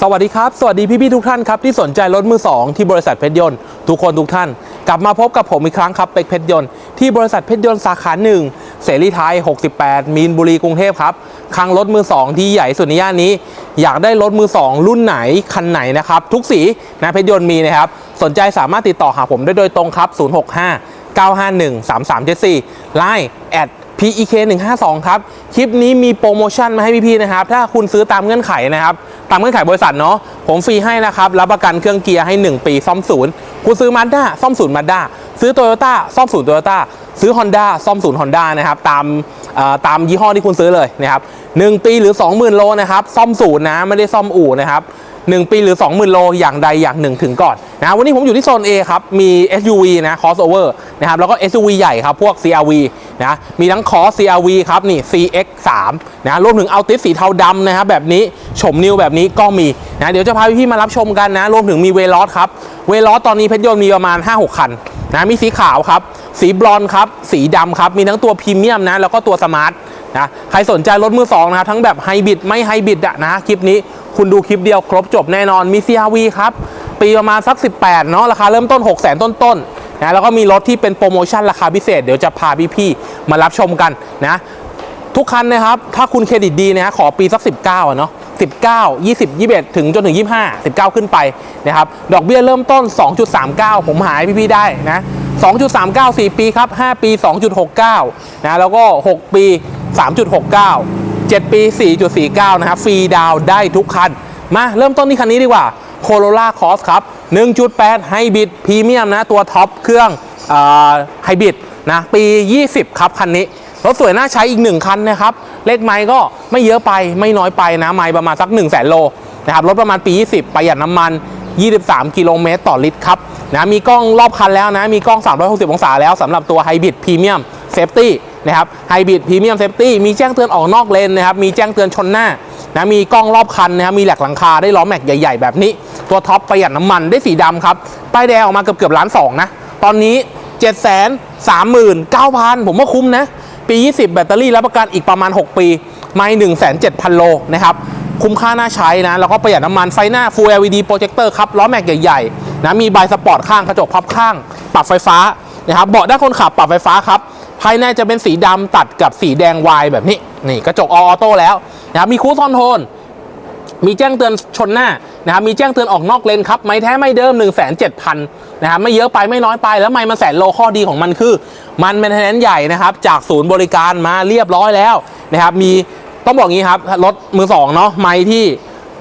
สวัสดีครับ สวัสดีพี่ๆทุกท่านครับที่สนใจรถมือ2ที่บริษัทเพชรยนต์ทุกคนทุกท่าน กลับมาพบกับผมอีกครั้งครับเป็กเพชรยนต์ที่บริษัทเพชรยนต์สาขาหนึ่งเสรีไทย 68 มีนบุรีกรุงเทพครับคลังรถมือ2ที่ใหญ่สุดในย่านนี้ อยากได้รถมือ2รุ่นไหนคันไหนนะครับทุกสีนะเพชรยนต์มีนะครับสนใจสามารถติดต่อหาผมได้โดยตรงครับ 065 951 3374 Line แอด PEK 152 ครับ คลิปนี้มีโปรโมชั่นมาให้พี่ๆนะครับ ถ้าคุณซื้อตามเงื่อนไขนะครับ ตามเงื่อนไขบริษัทเนาะ ผมฟรีให้นะครับ รับประกันเครื่องเกียร์ให้ 1 ปีซ่อมศูนย์ คุณซื้อมาด้าซ่อมศูนย์มาด้าซื้อโตโยต้าซ่อมศูนย์โตโยต้าซื้อ Honda ซ่อมศูนย์ Honda นะครับ ตามอ่อตามยี่ห้อที่คุณซื้อเลยนะครับ 1 ปีหรือ 20,000 โลนะครับ ซ่อมศูนย์นะ ไม่ได้ซ่อมอู่นะครับ1 ปีหรือ 20,000 โลอย่างใดอย่างหนึ่งถึงก่อนนะวันนี้ผมอยู่ที่โซน A ครับ มี SUV นะ crossover นะครับแล้วก็ SUV ใหญ่ครับพวก CRV นะมีทั้ง Cross CRV ครับนี่ CX3 นะรวมถึง Altis สีเทาดำนะครับแบบนี้ชมนิวแบบนี้ก็มีนะเดี๋ยวจะพาพี่ๆมารับชมกันนะรวมถึงมีเวลอสครับเวลอสตอนนี้เพชรยนต์มีประมาณ 5-6 คันนะมีสีขาวครับ สีบลอนด์ครับ สีดำครับ มีทั้งตัวพรีเมียมนะ แล้วก็ตัวสมาร์ทนะ ใครสนใจรถมือสองนะครับทั้งแบบไฮบริดไม่ไฮบริดอะนะ คลิปนี้คุณดูคลิปเดียวครบจบแน่นอน มี CRV ครับ ปีประมาณสัก 18 เนาะ ราคาเริ่มต้น 6 0 0 0 0ต้นๆ นะแล้วก็มีรถที่เป็นโปรโมชั่นราคาพิเศษ เดี๋ยวจะพาพี่ๆมารับชมกันนะทุกคันนะครับ ถ้าคุณเครดิตดีนะฮะขอปีสัก 19อะเนาะ19 20 21 ถึงจนถึง 25 19 ขึ้นไปนะครับ ดอกเบี้ยเริ่มต้น 2.39 ผมหายพี่ ๆ ได้นะ 2.39 4 ปีครับ 5 ปี 2.69 นะ แล้วก็ 6 ปี 3.69 7 ปี 4.49 นะครับ ฟรีดาวได้ทุกคัน มาเริ่มต้นที่คันนี้ดีกว่า Corolla Cross ครับ 1.8ไฮบริดพรีเมียมนะ ตัวท็อปเครื่องไฮบริดนะ ปี 20 ครับ คันนี้รถสวยน่าใช้อีก 1 คันนะครับ เลขไม้ก็ไม่เยอะไปไม่น้อยไปนะ ไม้ประมาณสัก 1 0 0 0 0แสนโลนะครับ รถประมาณปี 20 ประหยัดน้ำมัน 23 กิโลเมตรต่อลิตรครับนะมีกล้องรอบคันแล้วนะ มีกล้อง 360 องศาแล้วสำหรับตัวไฮบริดพรีเมียมเซฟตี้นะครับไฮบริดพรีเมียมเซฟตี้มีแจ้งเตือนออกนอกเลนนะครับมีแจ้งเตือนชนหน้านะมีกล้องรอบคันนะครับมีแหลกหลังคาได้ล้อแม็กใหญ่ ๆ แบบนี้ ตัวท็อปประหยัดน้ำมันได้สีดำครับ ป้ายแดงออกมาเกือบเกือบล้านสองนะ ตอนนี้ 7 3 9 0 0 0 ผมว่าคุ้มนะ ปี 20 แบตเตอรี่รับประกันอีกประมาณ 6 ปี ไม่1 7 0 0 0 โลนะครับ คุ้มค่าน่าใช้นะ แล้วก็ประหยัดน้ำมันไฟหน้า Full LED Projector ครับ ล้อแม็กใหญ่ๆนะมีบายสปอร์ตข้างกระจกพับข้าง ปรับไฟฟ้านะครับเบาะด้านคนขับปรับไฟฟ้าครับภายในจะเป็นสีดำตัดกับสีแดงวายแบบนี้ นี่กระจกออโต้แล้วนะครับมีคูซอนโทน มีแจ้งเตือนชนหน้านะครับมีแจ้งเตือนออกนอกเลนครับไม้แท้ไม่เดิม 1 7 0 0 0นะครับไม่เยอะไปไม่น้อยไปแล้วไม้มันแสนโลข้อดีของมันคือ มันเป็นแทนใหญ่นะครับจากศูนย์บริการมาเรียบร้อยแล้วนะครับมีต้องบอกงี้ครับรถมือสองเนาะไม้ที่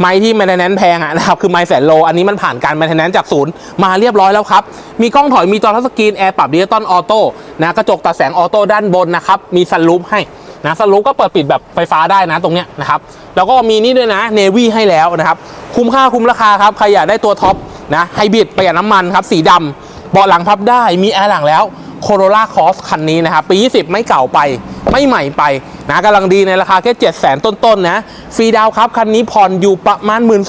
ไม้ที่แมนเนแนนแพงอะนะครับคือไม้แสนโล อันนี้มันผ่านการแมนเนแนนจากศูนย์มาเรียบร้อยแล้วครับ มีกล้องถอยมีจอทัชสกรีนแอร์ปรับดิจิตอลออโต้นะกระจกตัดแสงออโต้ด้านบนนะครับมีซันรูฟให้ นะสรุปก็เปิดปิดแบบไฟฟ้าได้นะตรงเนี้ยนะครับแล้วก็มีนี่ด้วยนะเนวี่ให้แล้วนะครับคุ้มค่าคุ้มราคาครับใครอยากได้ตัวท็อปนะไฮบริดประหยัดน้ำมันครับสีดำเบาะหลังพับได้มีแอร์หลังแล้วโคโรล่าคอสคันนี้นะครับปี 20 ไม่เก่าไปไม่ใหม่ไปนะกำลังดีในราคาแค่7 0 0 0 0 0ต้นๆนะฟรีดาวครับ คันนี้ผ่อนอยู่ประมาณ 1 2ื่น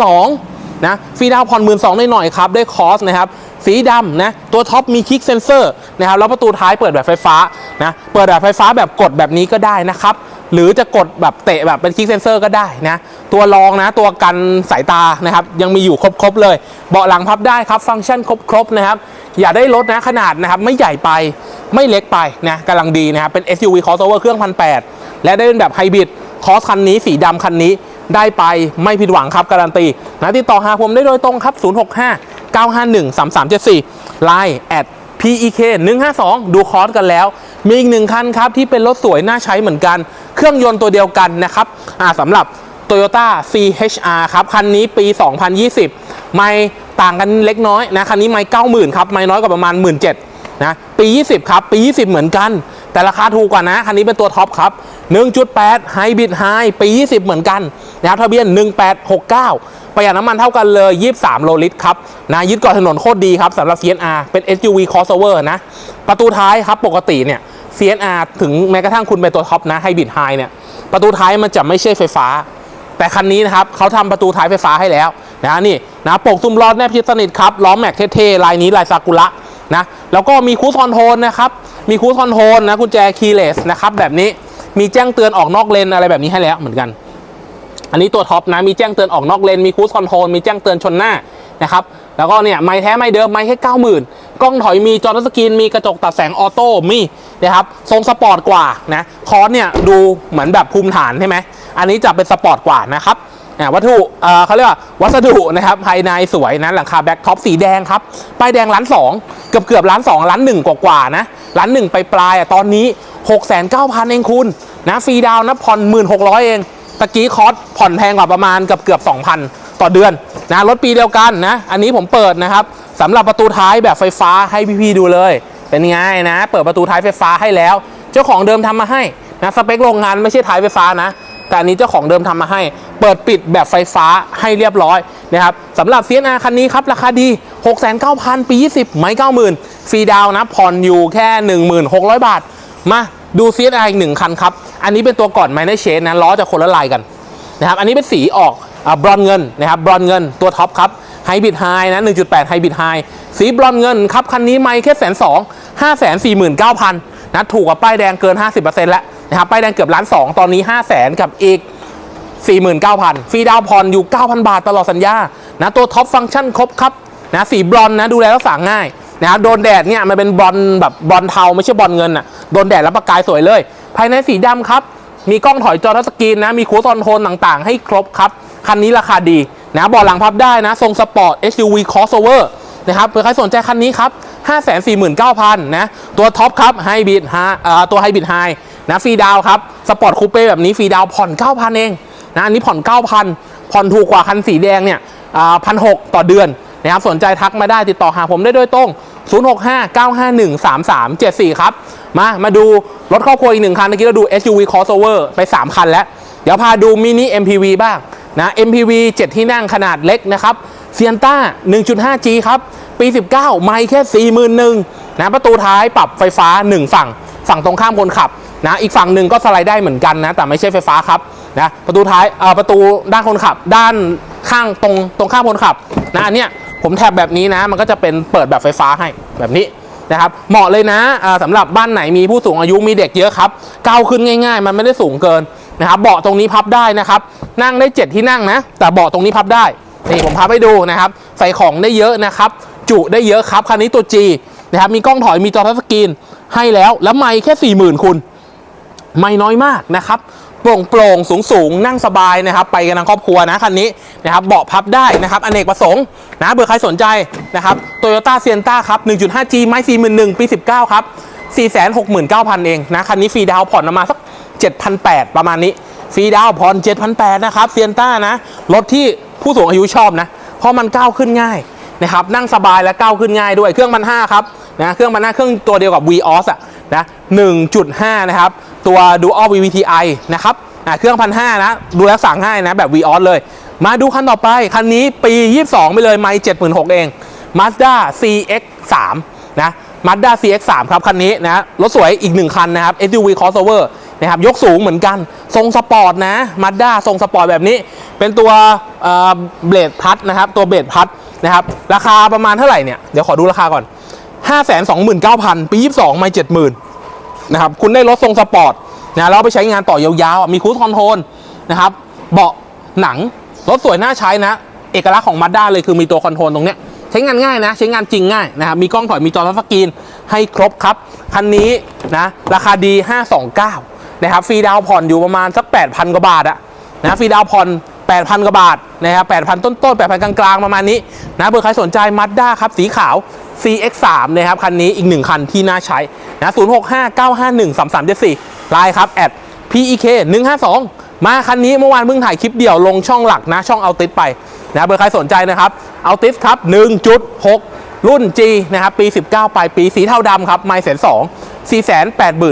นะฟรีดาวผ่อนหมื่นสองหน่อยๆครับ ได้คอสนะครับ สีดำนะ ตัวท็อปมีคลิกเซนเซอร์นะครับแล้วประตูท้ายเปิดแบบไฟฟ้า นะเปิดแบบไฟฟ้าแบบกดแบบนี้ก็ได้นะครับหรือจะกดแบบเตะแบบเป็นคลิกเซนเซอร์ก็ได้นะตัวรองนะตัวกันสายตานะครับยังมีอยู่ครบๆเลย เบาะหลังพับได้ครับฟังก์ชันครบๆนะครับอย่าได้รถนะขนาดนะครับไม่ใหญ่ไปไม่เล็กไปนะกำลังดีนะครับเป็น SUV crossover เครื่องพันแและได้เป็นแบบไฮบริดคอสคันนี้สีดำคันนี้ได้ไปไม่ผิดหวังครับการันตีนะติดต่อหาผมได้โดยตรงครับ 065 951 3374 Line at PEK 152 ดูคอร์สกันแล้ว มีอีกหนึ่งคันครับที่เป็นรถสวยน่าใช้เหมือนกัน เครื่องยนต์ตัวเดียวกันนะครับสำหรับ Toyota CHR ครับคันนี้ปี 2020 ไม่ต่างกันเล็กน้อยนะคันนี้ไม่ 90,000 ครับ ไม่น้อยกว่าประมาณ 17,000นะปี 20 ครับ ปี 20 เหมือนกัน แต่ราคาถูกกว่านะ คันนี้เป็นตัวท็อปครับ 1.8ไฮบริดไฮปี 20 เหมือนกันนะครับทะเบียน 1869 ประหยัดน้ำมันเท่ากันเลย 23 โลลิตรครับนะยึดเกาะถนนโคตรดีครับสำหรับ CNR เป็น SUV crossover นะประตูท้ายครับปกติเนี่ย CNR ถึงแม้กระทั่งคุณเป็นตัวท็อปนะไฮบริดไฮเนี่ยประตูท้ายมันจะไม่ใช่ไฟฟ้า แต่คันนี้นะครับเขาทำประตูท้ายไฟฟ้าให้แล้วนะนี่นะโปกซุ้มล้อแนบชิดสนิทครับล้อแม็กเท่ๆลายนี้ลายซากุระนะแล้วก็มีคูสคอนโทรลนะครับมีคูสคอนโทรลนะกุญแจคีย์เลสนะครับแบบนี้มีแจ้งเตือนออกนอกเลนอะไรแบบนี้ให้แล้วเหมือนกัน อันนี้ตัวท็อปนะมีแจ้งเตือนออกนอกเลนมีคูสคอนโทรลมีแจ้งเตือนชนหน้านะครับแล้วก็เนี่ยไม่แท้ไม่เดิมไม่แค่เก้าหมื่นกล้องถอยมีจอทัสกรีนมีกระจกตัดแสงออโต้มีนะครับทรงสปอร์ตกว่านะคอร์สเนี่ยดูเหมือนแบบภูมิฐานใช่ไหมอันนี้จะเป็นสปอร์ตกว่านะครับวัตถุเขาเรียกว่าวัสดุนะครับภายในสวยนะหลังคาแบ็คท็อปสีแดงครับป้ายแดงล้านสองเกือบเกือบล้านสองล้านหนึ่งกว่าๆนะล้านหนึ่งไปปลายอะตอนนี้ 6 9 0 0 0 เองคุณนะฟรีดาวน์นะผ่อน1,600เองตะกี้คอร์สผ่อนแพงกว่าประมาณเกือบเกือบ2,000 ต่อเดือนนะรถปีเดียวกันนะ อันนี้ผมเปิดนะครับสำหรับประตูท้ายแบบไฟฟ้าให้พี่ๆดูเลย เป็นไงนะ เปิดประตูท้ายไฟฟ้าให้แล้ว เจ้าของเดิมทำมาให้นะสเปคโรงงานไม่ใช่ท้ายไฟฟ้านะ แต่อันนี้เจ้าของเดิมทำมาให้ เปิดปิดแบบไฟฟ้าให้เรียบร้อยนะครับสำหรับ CNR คันนี้ครับราคาดี 6,900ปี 20 ไม่ 90,000 ฟรีดาวน์นะผ่อนอยู่แค่ 16,000 บาท มาดู CNR อีกหนึ่งคันครับ อันนี้เป็นตัวก่อนไมเนอร์เชนนะล้อจะคนละลายกันนะครับอันนี้เป็นสีออก บรอนเงินนะครับบรอนเงินตัวท็อปครับไฮบริดไฮนะ 1.8 ไฮบริดไฮสีบรอนเงินครับ คันนี้ไม่แค่แสนสองห้าแสนสี่หมื่นเก้าพันนะถูกกว่าป้ายแดงเกิน 50%แล้วนะครับป้ายแดงเกือบล้านสองตอนนี้5 0 0แสนกับอีก 49,000ฟรีดาวน์ผ่อนอยู่ 9,000 บาทตลอดสัญญานะตัวท็อปฟังก์ชันครบครับนะสีบรอนนะดูแลรักษาง่ายนะครับโดนแดดเนี่ยมันเป็นบรอนแบบบรอนเทาไม่ใช่บรอนเงินอะโดนแดดแล้วประกายสวยเลย ภายในสีดำครับ มีกล้องถอยจอทัชสกรีนนะ มีคูซอนโทนต่างๆ ให้ครบครับ คันนี้ราคาดีนะบาะหลังพับได้นะ ทรงสปอร์ต SUV crossover นะครับเผื่อใครสนใจคันนี้ครับ 549,000 นะ ตัวท็อปครับไฮบริดฮะตัวไฮบริดไฮนะฟรีดาวครับ สปอร์ตคูเป้แบบนี้ฟรีดาวผ่อน 9,000 เองนะอันนี้ผ่อน 9,000 ผ่อนถูกกว่าคันสีแดงเนี่ยพันหต่อเดือนนะครับสนใจทักมาได้ติดต่อหาผมได้โดยตรง 0659513374 ครับ มา มาดูรถครอบครัวอีกหนึ่งคันเมื่อกี้เราดู SUV crossover ไป 3 คันแล้ว เดี๋ยวพาดูมินิ MPV บ้างนะ MPV 7 ที่นั่งขนาดเล็กนะครับเซียนต้า 1.5G ครับ ปี 19 ไม่แค่ 41,000นะประตูท้ายปรับไฟฟ้า 1 ฝั่ง ฝั่งตรงข้ามคนขับนะอีกฝั่งหนึ่งก็สไลด์ได้เหมือนกันนะ แต่ไม่ใช่ไฟฟ้าครับนะประตูท้ายเอ่อประตูด้านคนขับ ด้านข้างตรงตรงข้ามคนขับนะอันเนี้ยผมแทบแบบนี้นะ มันก็จะเป็นเปิดแบบไฟฟ้าให้แบบนี้ นะครับเหมาะเลยนะอ่าสำหรับบ้านไหนมีผู้สูงอายุมีเด็กเยอะครับก้าวขึ้นง่าย ๆ มันไม่ได้สูงเกินนะครับเบาะตรงนี้พับได้นะครับ นั่งได้ 7 ที่นั่งนะ แต่เบาะตรงนี้พับได้นี่ผมพับให้ดูนะครับ ใส่ของได้เยอะนะครับ จุได้เยอะครับคันนี้ตัว G นะครับมีกล้องถอยมีจอทัชสกรีนให้แล้ว แล้วไม่แค่ 40,000 คุณ ไม่น้อยมากนะครับ โปร่งโปร่งสูงสูงๆนั่งสบายนะครับ ไปกันทั้งครอบครัวนะคันนี้นะครับเบาะพับได้นะครับอเนกประสงค์นะเบอร์ใครสนใจนะครับโตโยต้าเซียนต้าครับ 1.5G ไม่41,000ปี19 ครับ 469,000 เองนะคันนี้ฟรีดาวผ่อนประมาณสัก 7,800 ประมาณนี้ฟรีดาวผ่อน7,800 นะครับเซียนต้านะรถที่ผู้สูงอายุชอบนะ เพราะมันก้าวขึ้นง่ายนะครับนั่งสบายและก้าวขึ้นง่ายด้วยเครื่องพันห้าครับนะเครื่องพันห้าเครื่องตัวเดียวกับ VOS อสอะนะ1.5 นะครับ ตัว Dual VVTi นะครับเครื่องพันห้านะ ดูแลวสั่งง่ายนะ แบบ VOS เลย มาดูคันต่อไป คันนี้ปี 22 ไปเลย ไม่76,000เอง Mazda CX3 นะ Mazda CX3 ครับ คันนี้นะรถสวยอีกหนึ่งคันนะครับ SUV crossover นะครับยกสูงเหมือนกัน ทรงสปอร์ตนะ Mazda ทรงสปอร์ตแบบนี้ เป็นตัวเบลดพัดนะครับ ตัวเบลดพัดนะครับ ราคาประมาณเท่าไหร่เนี่ย เดี๋ยวขอดูราคาก่อน 529,000 ปี 22 ไม่70,000 นะครับคุณได้รถทรงสปอร์ตนะแล้วเอาไปใช้งานต่อยาวๆมีคูสคอนโทรลนะครับเบาะหนังรถสวยน่าใช้นะ เอกลักษณ์ของมาด้าเลยคือมีตัวคอนโทรลตรงเนี้ยใช้งานง่ายนะ ใช้งานจริงง่ายนะครับมีกล้องถอยมีจอทัชสกรีนให้ครบครับ คันนี้นะราคาดี 529 นะครับฟรีดาวผ่อนอยู่ประมาณสัก 8,000 กว่าบาทอะนะฟรีดาวผ่อน 8,000 กว่าบาทนะครับ8,000 ต้นๆ 8,000 กลางๆ ประมาณนี้นะเบอร์ใครสนใจมาด้าครับสีขาว CX3 นะครับคันนี้อีกหนึ่งคันที่น่าใช้นะ0659513374ไลน์ครับ at PEK 152มาคันนี้เมื่อวานเพิ่งถ่ายคลิปเดี่ยวลงช่องหลักนะช่องเอาติสไปนะเบอร์ใครสนใจนะครับเอาติสครับ 1.6 รุ่น G นะครับปี 19 ปลายปีสีเทาดำครับไม่แสนสอง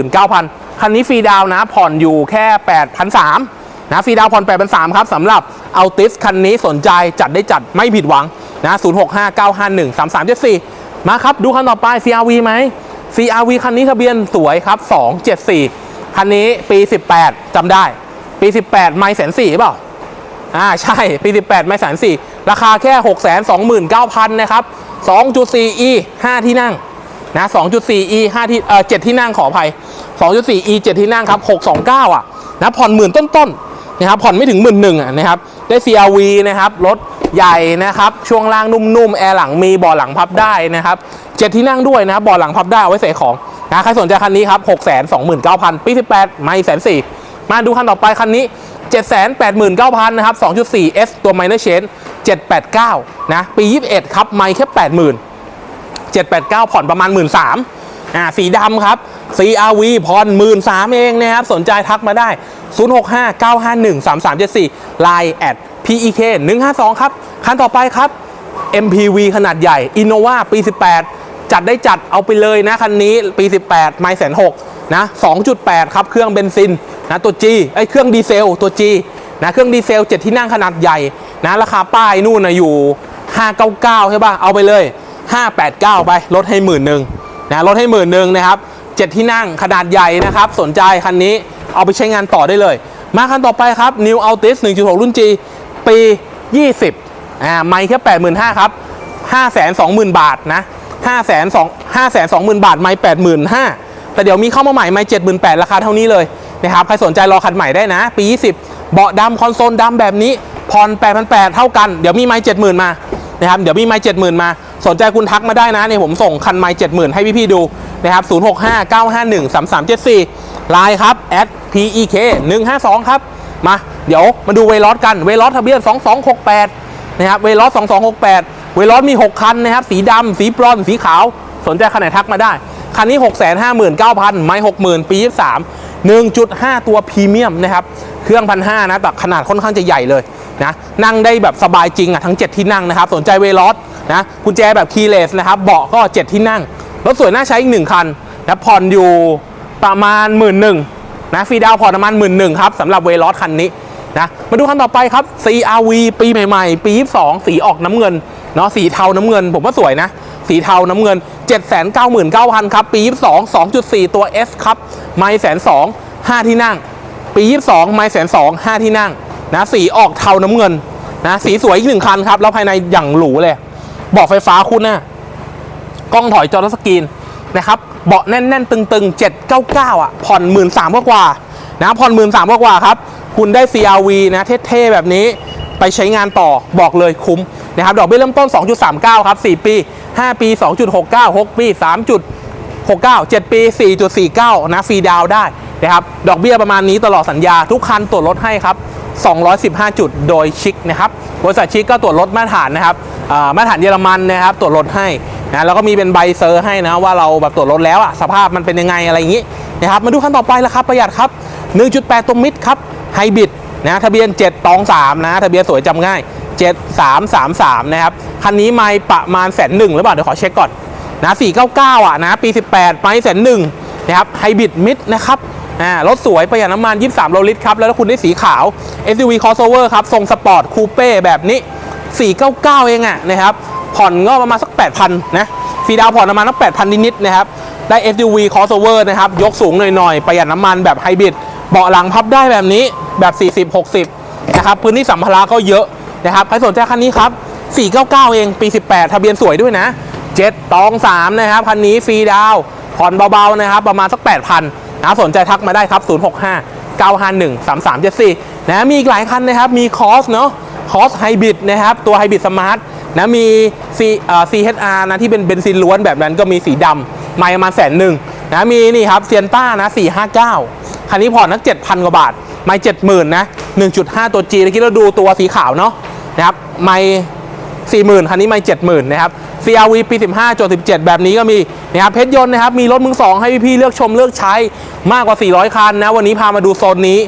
489,000คันนี้ฟรีดาวนะผ่อนอยู่แค่8,300นะฟรีดาวผ่อน8,300ครับสำหรับเอาติสคันนี้สนใจจัดได้จัดไม่ผิดหวังนะ0659513374มา มาครับ ดูคันต่อไป CRV ไหม CRV คันนี้ทะเบียนสวยครับ 274 คันนี้ปี 18จำได้ ปี 18 ไม่แสนสี่เปล่าอ่า ใช่ ปี 18 ไม่แสนสี่ราคาแค่ 6 2 9 0 0 0 นะครับ 2.4e 5 ที่นั่งนะ 2.4e 5ที่เอ่อ7ที่นั่งขออภัย 2.4e 7 ที่นั่งครับ 629 อะนะผ่อนหมื่นต้นๆนะครับผ่อนไม่ถึงหมื่นหนึ่งอะนะครับ ได้ CRV นะครับรถ ใหญ่นะครับ ช่วงล่างนุ่มๆ แอร์หลังมีเบาะหลังพับได้นะครับเจ็ดที่นั่งด้วยนะครับเบาะหลังพับได้เอาไว้ใส่ของนะใครสนใจคันนี้ครับ6 2 9 0 0 0ปี18ไม่แสนสี่มาดูคันต่อไปคันนี้789,000นะครับ 2.4S ตัว minor change 789นะปี21ครับไม่แค่80,000 789ผ่อนประมาณ1 3ื่นอ่าสีดำครับ CRV ผ่อน1 3ื่นเองนะครับ สนใจทักมาได้ 065 951 3374 Line at PEK 152 ครับ คันต่อไปครับ MPV ขนาดใหญ่ Innova ปี 18 จัดได้จัดเอาไปเลยนะ คันนี้ปี 18 ไม่แสนหกนะ 2.8 ครับ เครื่องเบนซินนะตัว G ไอ้เครื่องดีเซลตัว G นะเครื่องดีเซล 7 ที่นั่งขนาดใหญ่นะราคาป้ายนู่นนะอยู่ 599 ใช่ป่ะ เอาไปเลย 589 ไปลดให้หมื่นหนึ่งนะลดให้หมื่นหนึ่งนะครับ 7 ที่นั่งขนาดใหญ่นะครับ สนใจคันนี้เอาไปใช้งานต่อได้เลย มาคันต่อไปครับ New Altis 1.6 รุ่น G ปี 20อ่าไม่แค่ 85,000ครับ520,000 บาทนะ502 5 2 0 0 0 บาทไม่85,000 แต่เดี๋ยวมีเข้ามาใหม่ไม่78,000ราคาเท่านี้เลยนะครับใครสนใจรอคันใหม่ได้นะ ปี 20 เบาะดำคอนโซลดำแบบนี้ผ่อน8,800 เท่ากัน เดี๋ยวมีไม้70,000 มานะครับเดี๋ยวมีไม้70,000มา สนใจคุณทักมาได้นะเนี่ยผมส่งคันไม้70,000ให้พี่ๆดูนะครับ065 951 3374ไลน์ครับ at pek 152ครับ มาเดี๋ยวมาดูเวลอสกันเวลอสทะเบียน 2268 นะครับเวลอส2268 เวลอสมี 6 คันนะครับ สีดำสีบรอนสีขาว สนใจคันไหนทักมาได้ คันนี้ 659,000 ไม่60,000 ปี 23 1.5 ตัวพรีเมียมนะครับ เครื่องพันห้านะแต่ขนาดค่อนข้างจะใหญ่เลยนะนั่งได้แบบสบายจริงอะทั้ง 7 ที่นั่งนะครับ สนใจเวลอสนะกุญแจแบบคีย์เลสนะครับเบาะก็ 7 ที่นั่งรถสวยน่าใช้อีกหนึ่งคันนะผ่อนอยู่ประมาณหมื่นหนึ่ง นะฟรีดาวผ่อนประมาณหมื่นหนึ่งครับสำหรับเวลอสคันนี้นะมาดูคันต่อไปครับ CRV ปีใหม่ๆ ปี 22 สีออกน้ำเงินเนาะสีเทาน้ำเงิน ผมว่าสวยนะ สีเทาน้ำเงิน 799,000 ครับ ปี 22 2.4 ตัว S ครับ ไม่แสนสอง5ที่นั่ง ปี 22 ไม่แสนสอง5ที่นั่งนะสีออกเทาน้ำเงินนะสีสวยอีกหนึ่งคันครับ แล้วภายในอย่างหรูเลย บอกไฟฟ้าคุณน่ะกล้องถอยจอทัสกรีน นะครับเบาะแน่น ๆ ตึง ๆ 799 อะ ผ่อน1 3ื่นสามกว่านะผ่อน1 3ื่นสามกว่าครับ คุณได้ CRV นะเท่ ๆ แบบนี้ไปใช้งานต่อบอกเลยคุ้มนะครับดอกเบี้ยเริ่มต้น 2.39 ครับ 4 ปี 5 ปี 2.69 6 ปี 3.69 7 ปี 4.49 นะฟรีดาวได้นะครับดอกเบี้ยประมาณนี้ตลอดสัญญาทุกคันตรวจรถให้ครับ 215 จุดโดยชิคนะครับบริษัทชิคก็ตรวจรถมาตรฐานนะครับมาตรฐานเยอรมันนะครับตรวจรถให้ นะแล้วก็มีเป็นใบเซอร์ให้นะว่าเราแบบตรวจรถแล้วอะสภาพมันเป็นยังไงอะไรอย่างนี้นะครับมาดูคันต่อไปแล้วครับประหยัดครับ 1.8 ตัวมิดครับไฮบริดนะทะเบียน 7ตอง3นะทะเบียนสวยจำง่าย 7333 นะครับ คันนี้ไม่ประมาณแสนหนึ่งหรือเปล่า เดี๋ยวขอเช็คก่อนนะ499 อะนะปี 18ไปแสนหนึ่งนะครับไฮบริดมิดนะครับอ่ารถสวยประหยัดน้ำมัน 23โลลิตรครับ แล้วคุณได้สีขาว SUV crossover ครับ ทรงสปอร์ตคูเป้แบบนี้ 499 เองอะนะครับ ผ่อนก็ประมาณสัก 8,000 นะฟรีดาวผ่อนประมาณสัก8,000 นิดๆนะครับ ได้ SUV crossover นะครับ ยกสูงหน่อยๆ ประหยัดน้ำมันแบบไฮบริดเบาะหลังพับได้แบบนี้แบบ 40-60 นะครับ พื้นที่สัมภาระก็เยอะนะครับ ใครสนใจคันนี้ครับ 499 เองปี 18 ทะเบียนสวยด้วยนะ7ตอง3นะครับ คันนี้ฟรีดาวผ่อนเบาๆนะครับ ประมาณสัก 8,000นะสนใจทักมาได้ครับ 065 951 3374นะมีอีกหลายคันนะครับ มีคอสเนาะคอสไฮบริดนะครับ ตัวไฮบริดสมาร์ท นะมี C เอ่อ CHR นะที่เป็นเบนซินล้วนแบบนั้นก็มีสีดำไม่ประมาณแสนหนึ่งนะมีนี่ครับเซียนต้านะ 459 คันนี้ผ่อนนัก 7,000 กว่าบาท ไม่70,000นะ 1.5 ตัว G เมื่อกี้เราดูตัวสีขาวเนาะนะครับไม่40,000 คันนี้ไม่70,000 นะครับ CRV ปี 15จด17 แบบนี้ก็มีนะครับเพชรยนต์นะครับมีรถมือสองให้พี่ๆเลือกชมเลือกใช้มากกว่า 400 คันนะ วันนี้พามาดูโซนนี้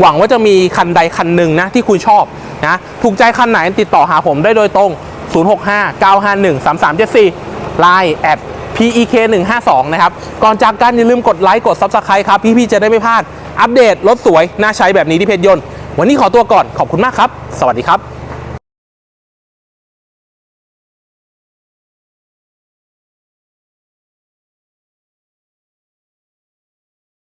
หวังว่าจะมีคันใดคันหนึ่งนะที่คุณชอบนะถูกใจคันไหนติดต่อหาผมได้โดยตรง 065 951 3374 Line at PEK 152นะครับ ก่อนจากกันอย่าลืมกดไลค์กด Subscribe ครับ พี่ๆจะได้ไม่พลาด อัปเดตรถสวย น่าใช้แบบนี้ที่เพชรยนต์ วันนี้ขอตัวก่อนขอบคุณมากครับ สวัสดีครับ